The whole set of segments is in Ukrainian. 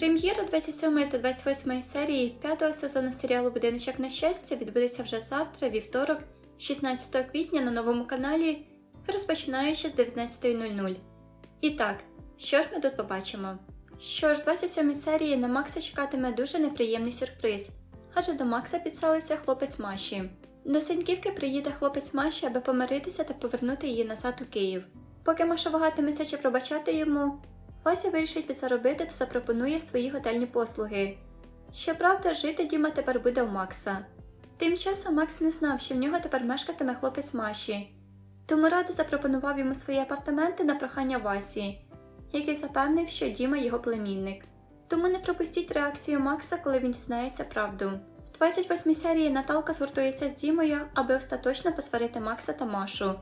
Прем'єра 27 та 28 серії п'ятого сезону серіалу Будиночок на щастя відбудеться вже завтра, вівторок, 16 квітня на новому каналі, розпочинаючи з 19.00. І так, що ж ми тут побачимо? Що ж, в 27 серії на Макса чекатиме дуже неприємний сюрприз, адже до Макса підселиться хлопець Маші. До Сеньківки приїде хлопець Маші, аби помиритися та повернути її назад у Київ. Поки Маша вагатиметься чи пробачати йому, Вася вирішить підзаробити та запропонує свої готельні послуги. Щоправда, жити Діма тепер буде у Макса. Тим часом Макс не знав, що в нього тепер мешкатиме хлопець Маші, тому радо запропонував йому свої апартаменти на прохання Васі, який запевнив, що Діма його племінник. Тому не пропустіть реакцію Макса, коли він дізнається правду. В 28 серії Наталка згуртується з Дімою, аби остаточно посварити Макса та Машу.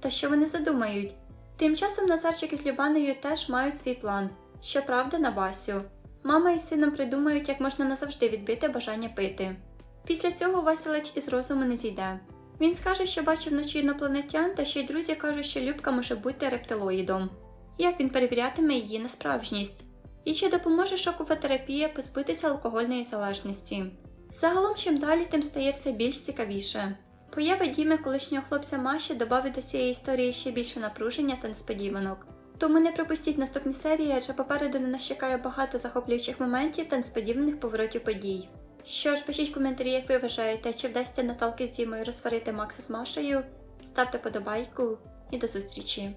Та що вони задумають? Тим часом Назарчик із Любаною теж мають свій план, щоправда, на Васю. Мама із сином придумають, як можна назавжди відбити бажання пити. Після цього Вася ледь із розуму не зійде. Він скаже, що бачив вночі інопланетян, та ще й друзі кажуть, що Любка може бути рептилоїдом. Як він перевірятиме її на справжність? І чи допоможе шокова терапія позбутися алкогольної залежності? Загалом, чим далі, тим стає все більш цікавіше. Поява Діми колишнього хлопця Маші додав до цієї історії ще більше напруження та несподіванок. Тому не пропустіть наступні серії, адже попереду на нас чекає багато захоплюючих моментів та несподіваних поворотів подій. Що ж, пишіть в коментарі, як ви вважаєте, чи вдасться Наталки з Дімою розсварити Макса з Машею. Ставте подобайку і до зустрічі!